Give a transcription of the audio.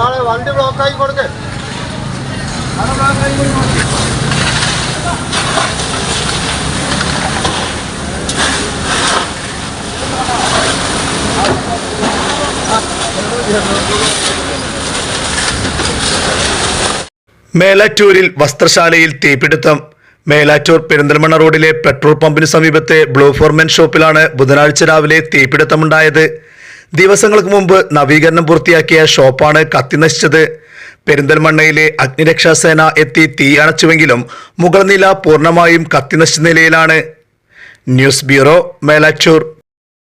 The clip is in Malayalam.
മാറി വണ്ടി ബ്ലോക്കായി കൊടുക്കേ. മേലാറ്റൂരിൽ വസ്ത്രശാലയിൽ തീപിടുത്തം. മേലാറ്റൂർ പെരിന്തൽമണ്ണ റോഡിലെ പെട്രോൾ പമ്പിന് സമീപത്തെ ബ്ലൂ ഫോർമൻ ഷോപ്പിലാണ് ബുധനാഴ്ച രാവിലെ തീപിടുത്തമുണ്ടായത്. ദിവസങ്ങൾക്ക് മുമ്പ് നവീകരണം പൂർത്തിയാക്കിയ ഷോപ്പാണ് കത്തിനശിച്ചത് പെരിന്തൽമണ്ണയിലെ അഗ്നിരക്ഷാസേന എത്തി തീ അണച്ചുവെങ്കിലും മുകൾനില പൂർണമായും കത്തിനശിച്ച നിലയിലാണ്. News bureau Melattur.